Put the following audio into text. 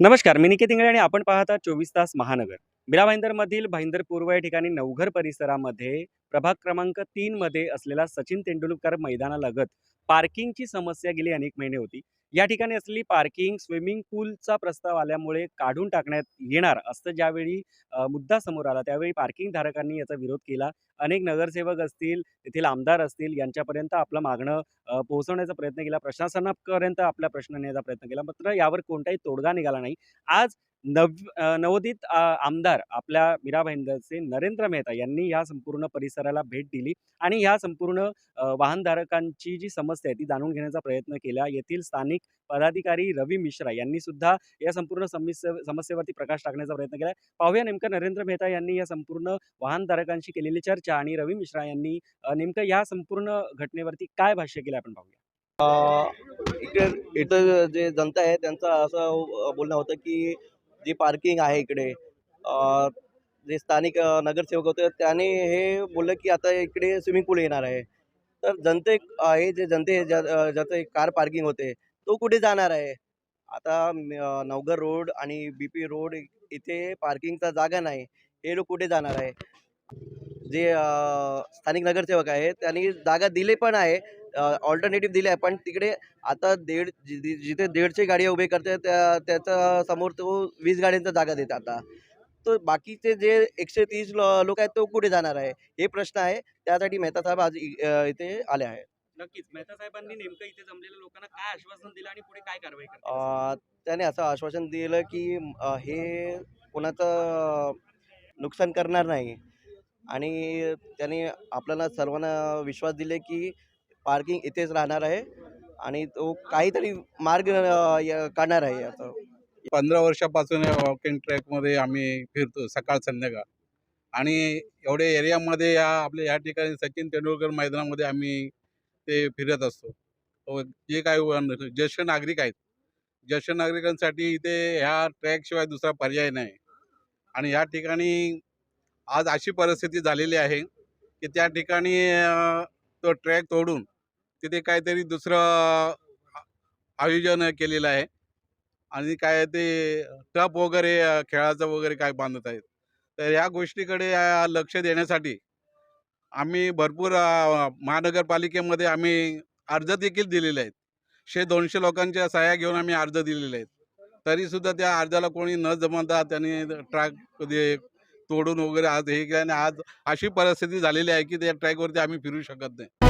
नमस्कार मी निकेत इंगळे आणि आपण पाहता चोवीस तास महानगर. मीरा भाईंदरमधील भाईंदर पूर्व या ठिकाणी नवघर परिसरामध्ये प्रभाग क्रमांक तीनमध्ये असलेला सचिन तेंडुलकर मैदानालगत पार्किंगची समस्या गेली अनेक महिने होती. या ठिकाणी असलेली पार्किंग स्विमिंग पूलचा प्रस्ताव आल्यामुळे काढून टाकण्यात येणार असं ज्यावेळी मुद्दा समोर आला त्यावेळी पार्किंग धारकांनी याचा विरोध केला. अनेक नगरसेवक असतील तेथील आमदार असतील यांच्यापर्यंत आपलं मागणं पोहोचवण्याचा प्रयत्न केला. प्रशासनापर्यंत आपला प्रश्न नेण्याचा प्रयत्न केला. मात्र यावर कोणताही तोडगा निघाला नाही. आज नव नवोदित आमदार आपल्या मीरा भाईंदरचे नरेंद्र मेहता यांनी या संपूर्ण परिसराला भेट दिली आणि ह्या संपूर्ण वाहनधारकांची जी समस्या आहे ती जाणून घेण्याचा प्रयत्न केला. येथील स्थानिक पदाधिकारी रवी मिश्रा यांनी सुद्धा या संपूर्ण समस्ये समस्येवरती प्रकाश टाकण्याचा प्रयत्न केला. पाहूया नेमकं नरेंद्र मेहता यांनी या संपूर्ण वाहनधारकांशी केलेली चर्चा आणि रवी मिश्रा यांनी नेमकं या संपूर्ण घटनेवरती काय भाष्य केलं आपण पाहूया. इकडे इथं जे जनता आहे त्यांचं असं बोलणं होतं की जी पार्किंग आहे इकडे जे स्थानिक नगरसेवक होते त्याने हे बोललं की आता इकडे स्विमिंग पूल येणार आहे. तर जनते आहे जे जनते ज्या ज्याचं कार पार्किंग होते तो कुठे जाणार आहे? आता नवघर रोड आणि बी पी रोड इथे पार्किंगचा जागा नाही हे लोक कुठे जाणार आहे? जे स्थानिक नगरसेवक आहे त्यांनी जागा दिले पण आहे ऑल्टरनेटिव्ह दिले आहे पण तिकडे आता दीड जिथे दीडशे गाडी उभे करते त्या त्याच्यासमोर तो वीस गाड्यांचा जागा देते आता. तर बाकीचे जे एकशे तीस लोक आहेत तो कुठे जाणार आहे? हे प्रश्न आहे. त्यासाठी मेहता साहेब आज इथे आले आहे नक्कीच. मेहता साहेबांनी नेमकं इथे जमलेल्या लोकांना काय आश्वासन दिलं आणि पुढे काय कारवाई त्याने असं आश्वासन दिलं की हे कोणाचं नुकसान करणार नाही. आणि त्याने आपल्याला सर्वांना विश्वास दिले की पार्किंग इथेच राहणार आहे आणि तो काहीतरी मार्ग काढणार आहे आता पंधरा वर्षापासून या वॉकिंग ट्रॅकमध्ये आम्ही फिरतो सकाळ संध्याकाळ. आणि एवढ्या एरियामध्ये या आपल्या या ठिकाणी सचिन तेंडुलकर मैदानामध्ये आम्ही ते फिरत असतो. हो, जे काय ज्येष्ठ नागरिक आहेत. ज्येष्ठ नागरिकांसाठी इथे ह्या ट्रॅकशिवाय दुसरा पर्याय नाही. आणि या ठिकाणी आज अशी परिस्थिती झालेली आहे की त्या ठिकाणी तो ट्रॅक तोडून तिथे काहीतरी दुसरं आयोजन केलेलं आहे. आणि काय ते टप वगैरे खेळाचं वगैरे काय बांधत आहेत. तर या गोष्टीकडे लक्ष देण्यासाठी आम्ही भरपूर महानगरपालिकेमध्ये आम्ही अर्ज देखील दिलेले आहेत. शे दोनशे लोकांच्या सहाय्या घेऊन आम्ही अर्ज दिलेले आहेत. तरीसुद्धा त्या अर्जाला कोणी न जमता त्यांनी ट्रॅक म्हणजे तोडून वगैरे आज हे केलं आणि आज अशी परिस्थिती झालेली आहे की त्या ट्रॅकवरती आम्ही फिरू शकत नाही.